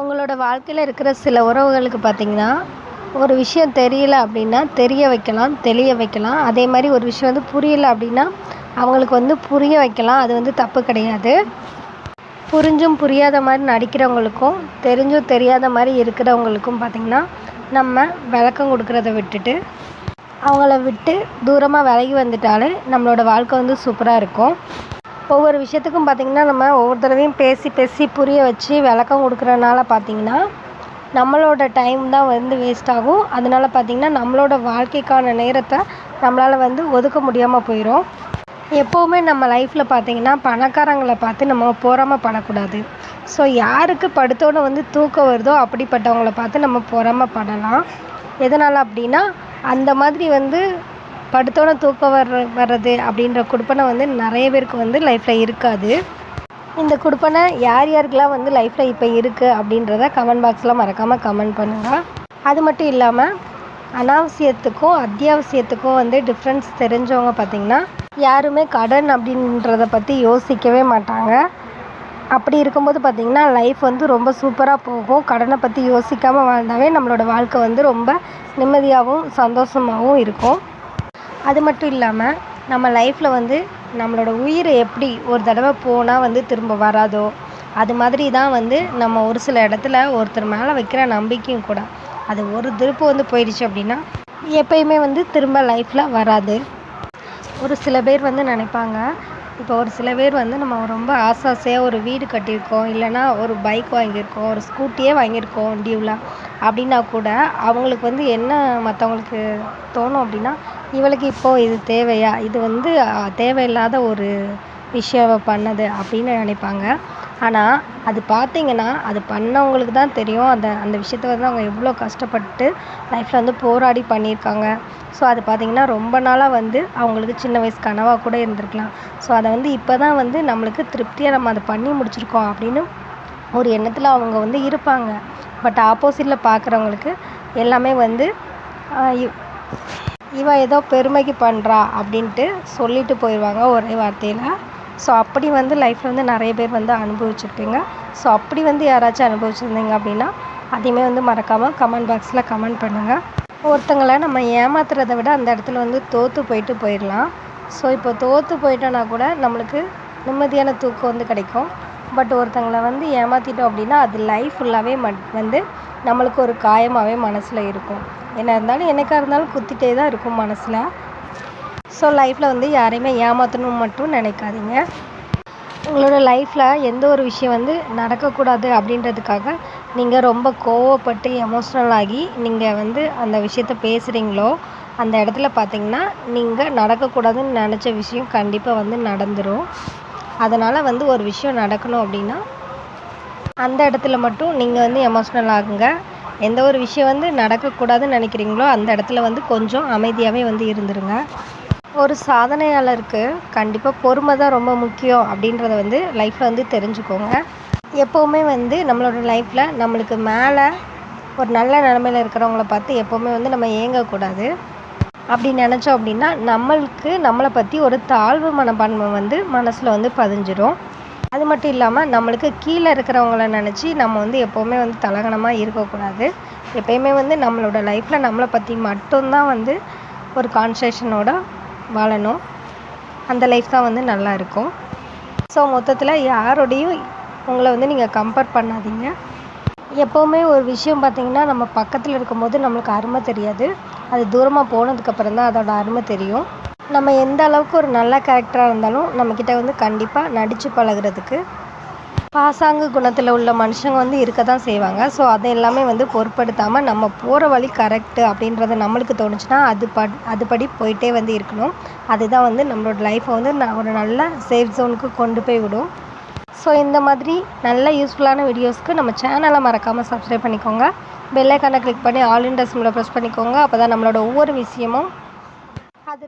உங்களோட வாழ்க்கையில் இருக்கிற சில உறவுகளுக்கு பார்த்தீங்கன்னா ஒரு விஷயம் தெரியல அப்படின்னா தெரிய வைக்கலாம் தெளிய வைக்கலாம். அதே மாதிரி ஒரு விஷயம் வந்து புரியல அப்படின்னா அவங்களுக்கு வந்து புரிய வைக்கலாம். அது வந்து தப்பு கிடையாது. புரிஞ்சும் புரியாத மாதிரி நடிக்கிறவங்களுக்கும் தெரிஞ்சும் தெரியாத மாதிரி இருக்கிறவங்களுக்கும் பார்த்திங்கன்னா நம்ம விளக்கம் கொடுக்குறத விட்டுட்டு அவங்கள விட்டு தூரமாக விலகி வந்துட்டாலே நம்மளோட வாழ்க்கை வந்து சூப்பராக இருக்கும். ஒவ்வொரு விஷயத்துக்கும் பார்த்திங்கன்னா நம்ம ஒவ்வொரு தடவையும் பேசி பேசி புரிய வச்சு விளக்கம் கொடுக்குறனால பார்த்திங்கன்னா நம்மளோட டைம் தான் வந்து வேஸ்ட் ஆகும். அதனால பார்த்திங்கன்னா நம்மளோட வாழ்க்கைக்கான நேரத்தை நம்மளால் வந்து ஒதுக்க முடியாமல் போயிடும் எப்போவுமே நம்ம லைஃப்பில் பார்த்திங்கன்னா பணக்காரங்களை பார்த்து நம்ம பொறாமப்படக்கூடாது ஸோ யாருக்கு படுத்தோன்னு வந்து தூக்கம் வருதோ அப்படிப்பட்டவங்கள பார்த்து நம்ம பொறாமப்படலாம் எதனால் அப்படின்னா அந்த மாதிரி வந்து படுத்தோன்னே தூக்கம் வர்ற வர்றது அப்படின்ற குடுப்பனை வந்து நிறைய பேருக்கு வந்து லைஃப்பில் இருக்காது. இந்த குடுப்பனை யார் யாருக்கெல்லாம் வந்து லைஃப்பில் இப்போ இருக்குது அப்படின்றத கமெண்ட் பாக்ஸில் மறக்காமல் கமெண்ட் பண்ணுங்கள் அது மட்டும் இல்லாமல் அனாவசியத்துக்கும் அத்தியாவசியத்துக்கும் வந்து டிஃப்ரென்ஸ் தெரிஞ்சவங்க பார்த்திங்கன்னா யாருமே கடன் அப்படின்றத பற்றி யோசிக்கவே மாட்டாங்க. அப்படி இருக்கும்போது பார்த்திங்கன்னா லைஃப் வந்து ரொம்ப சூப்பராக போகும். கடனை பற்றி யோசிக்காமல் வாழ்ந்தாவே நம்மளோட வாழ்க்கை வந்து ரொம்ப நிம்மதியாகவும் சந்தோஷமாகவும் இருக்கும். அது மட்டும் இல்லாமல் நம்ம லைஃப்பில் வந்து நம்மளோட உயிர் எப்படி ஒரு தடவை போனால் வந்து திரும்ப வராதோ அது மாதிரி தான் வந்து நம்ம ஒரு சில இடத்துல ஒருத்தர் மேலே வைக்கிற நம்பிக்கையும் கூட. அது ஒரு திருப்பு வந்து போயிடுச்சு அப்படின்னா எப்பயுமே வந்து திரும்ப லைஃப்பில் வராது. ஒரு சில பேர் வந்து நினைப்பாங்க இப்போ ஒரு சில பேர் வந்து நம்ம ரொம்ப ஆசை ஆசையாக ஒரு வீடு கட்டியிருக்கோம் இல்லைன்னா ஒரு பைக் வாங்கியிருக்கோம் ஒரு ஸ்கூட்டியே வாங்கியிருக்கோம் டியூவில் அப்படின்னா கூட அவங்களுக்கு வந்து என்ன மற்றவங்களுக்கு தோணும் அப்படின்னா இவளுக்கு இப்போது இது தேவையா? இது வந்து தேவையில்லாத ஒரு விஷயம் பண்ணது அப்படின்னு நினைப்பாங்க. ஆனால் அது பார்த்தீங்கன்னா அது பண்ணவங்களுக்கு தான் தெரியும். அந்த அந்த விஷயத்த வந்து அவங்க எவ்வளோ கஷ்டப்பட்டு லைஃப்பில் வந்து போராடி பண்ணியிருக்காங்க. ஸோ அது பார்த்தீங்கன்னா ரொம்ப நாளாக வந்து அவங்களுக்கு சின்ன வயசு கனவாக கூட இருந்திருக்கலாம். ஸோ அதை வந்து இப்போ தான் வந்து நம்மளுக்கு திருப்தியாக நம்ம அதை பண்ணி முடிச்சிருக்கோம் அப்படின்னு ஒரு எண்ணத்தில் அவங்க வந்து இருப்பாங்க. பட் ஆப்போசிட்டில் பார்க்குறவங்களுக்கு எல்லாமே வந்து இவ்- இவ ஏதோ பெருமைக்கு பண்ணுறா அப்படின்ட்டு சொல்லிட்டு போயிடுவாங்க ஒரே வார்த்தையில். ஸோ அப்படி வந்து லைஃப்பில் வந்து நிறைய பேர் வந்து அனுபவிச்சிருப்பீங்க. ஸோ அப்படி வந்து யாராச்சும் அனுபவிச்சிருந்தீங்க அப்படின்னா அதையுமே வந்து மறக்காமல் கமெண்ட் பாக்ஸில் கமெண்ட் பண்ணுங்கள் ஒருத்தங்களை நம்ம ஏமாத்துறதை விட அந்த இடத்துல வந்து தோற்று போயிட்டு போயிடலாம். ஸோ இப்போ தோற்று போயிட்டோன்னா கூட நம்மளுக்கு நிம்மதியான தூக்கம் வந்து கிடைக்கும். பட் ஒருத்தங்களை வந்து ஏமாற்றிட்டோம் அப்படின்னா அது லைஃப் ஃபுல்லாகவே மட் வந்து நம்மளுக்கு ஒரு காயமாகவே மனசில் இருக்கும். என்ன இருந்தாலும் எனக்காக இருந்தாலும் குத்திட்டே தான் இருக்கும் மனசில். ஸோ லைஃப்பில் வந்து யாரையுமே ஏமாற்றணும் மட்டும் நினைக்காதீங்க. உங்களோட லைஃப்பில் எந்த ஒரு விஷயம் வந்து நடக்கக்கூடாது அப்படின்றதுக்காக நீங்கள் ரொம்ப கோவப்பட்டு எமோஷ்னல் ஆகி நீங்கள் வந்து அந்த விஷயத்த பேசுகிறீங்களோ அந்த இடத்துல பார்த்தீங்கன்னா நீங்கள் நடக்கக்கூடாதுன்னு நினச்ச விஷயம் கண்டிப்பாக வந்து நடந்துடும் அதனால் வந்து ஒரு விஷயம் நடக்கணும் அப்படின்னா அந்த இடத்துல மட்டும் நீங்கள் வந்து எமோஷ்னல் ஆகுங்க. எந்த ஒரு விஷயம் வந்து நடக்கக்கூடாதுன்னு நினைக்கிறீங்களோ அந்த இடத்துல வந்து கொஞ்சம் அமைதியாகவே வந்து இருந்துருங்க. ஒரு சாதனையாளருக்கு கண்டிப்பாக பொறுமை தான் ரொம்ப முக்கியம் அப்படின்றத வந்து லைஃப்பில் வந்து தெரிஞ்சுக்கோங்க. எப்போவுமே வந்து நம்மளோட லைஃப்பில் நம்மளுக்கு மேலே ஒரு நல்ல நிலமையில இருக்கிறவங்கள பார்த்து எப்போவுமே வந்து நம்ம ஏங்கக்கூடாது. அப்படி நினச்சோம் அப்படின்னா நம்மளுக்கு நம்மளை பற்றி ஒரு தாழ்வு மனப்பான்மை வந்து மனசில் வந்து பதிஞ்சிடும் அது மட்டும் இல்லாமல் நம்மளுக்கு கீழே இருக்கிறவங்கள நினச்சி நம்ம வந்து எப்போவுமே வந்து தலகணமாக இருக்கக்கூடாது. எப்பயுமே வந்து நம்மளோட லைஃப்பில் நம்மளை பற்றி மட்டும்தான் வந்து ஒரு கான்சன்ட்ரேஷனோட வாழணும். அந்த லைஃப் தான் வந்து நல்லா இருக்கும். ஸோ மொத்தத்தில் யாரோடையும் உங்களை வந்து நீங்கள் கம்பேர் பண்ணாதீங்க. எப்போவுமே ஒரு விஷயம் பார்த்தீங்கன்னா நம்ம பக்கத்தில் இருக்கும்போது நம்மளுக்கு அருமை தெரியாது. அது தூரமாக போனதுக்கப்புறம் தான் அதோட அருமை தெரியும். நம்ம எந்த அளவுக்கு ஒரு நல்ல கேரக்டராக இருந்தாலும் நம்மக்கிட்ட வந்து கண்டிப்பாக நடித்து பழகுறதுக்கு பாசாங்கு குணத்தில் உள்ள மனுஷங்க வந்து இருக்க தான் செய்வாங்க. ஸோ அதை எல்லாமே வந்து பொருட்படுத்தாமல் நம்ம போகிற வழி கரெக்டு அப்படின்றது நம்மளுக்கு தோணுச்சுன்னா அது பட் அதுபடி போயிட்டே வந்து இருக்கணும். அதுதான் வந்து நம்மளோட லைஃப்பை வந்து நான் ஒரு நல்ல சேஃப் ஜோனுக்கு கொண்டு போய் விடும். ஸோ இந்த மாதிரி நல்ல யூஸ்ஃபுல்லான வீடியோஸ்க்கு நம்ம சேனலை மறக்காமல் சப்ஸ்கிரைப் பண்ணிக்கோங்க. பெல்லைக்கானை கிளிக் பண்ணி ஆல் இன் ப்ரெஸ் பண்ணிக்கோங்க. அப்போ தான் நம்மளோட ஒவ்வொரு விஷயமும் அது